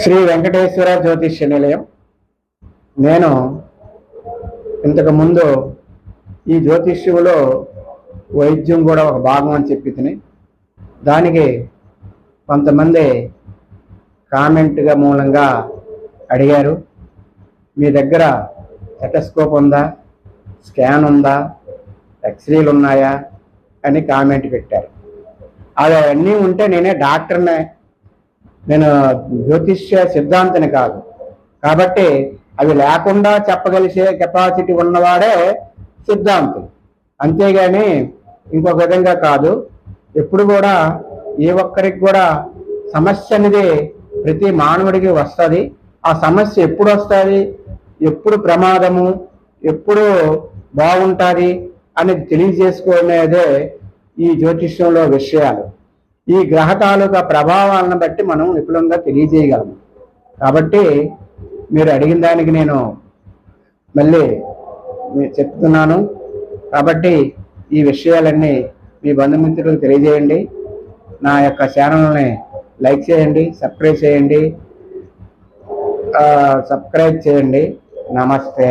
శ్రీ వెంకటేశ్వర జ్యోతిష్య నిలయం నేను ఇంతకు ముందు ఈ జ్యోతిష్యులో వైద్యం కూడా ఒక భాగం అని చెప్పి తిని దానికి కొంతమంది కామెంట్గా మూలంగా అడిగారు. మీ దగ్గర సెటస్కోప్ ఉందా? స్కాన్ ఉందా? ఎక్స్రేలు ఉన్నాయా? అని కామెంట్ పెట్టారు. అవన్నీ ఉంటే నేనే డాక్టర్నే. నేను జ్యోతిష్య సిద్ధాంతిని కాదు. కాబట్టి అవి లేకుండా చెప్పగలిసే కెపాసిటీ ఉన్నవాడే సిద్ధాంతం అంతేగాని ఇంకొక విధంగా కాదు ఎప్పుడు కూడా ఏ ఒక్కరికి కూడా సమస్య అనేది ప్రతి మానవుడికి వస్తుంది. ఆ సమస్య ఎప్పుడు వస్తుంది ఎప్పుడు ప్రమాదము ఎప్పుడు బాగుంటుంది అనేది తెలియజేసుకునేదే ఈ జ్యోతిష్యంలో విషయాలు. ఈ గ్రహ తాలూకా ప్రభావాలను బట్టి మనం విపులంగా తెలియజేయగలము. కాబట్టి మీరు అడిగిన దానికి నేను మళ్ళీ చెప్తున్నాను. కాబట్టి ఈ విషయాలన్నీ మీ బంధుమిత్రులకు తెలియజేయండి. నా యొక్క ఛానల్ని లైక్ చేయండి సబ్స్క్రైబ్ చేయండి. సబ్స్క్రైబ్ చేయండి. నమస్తే.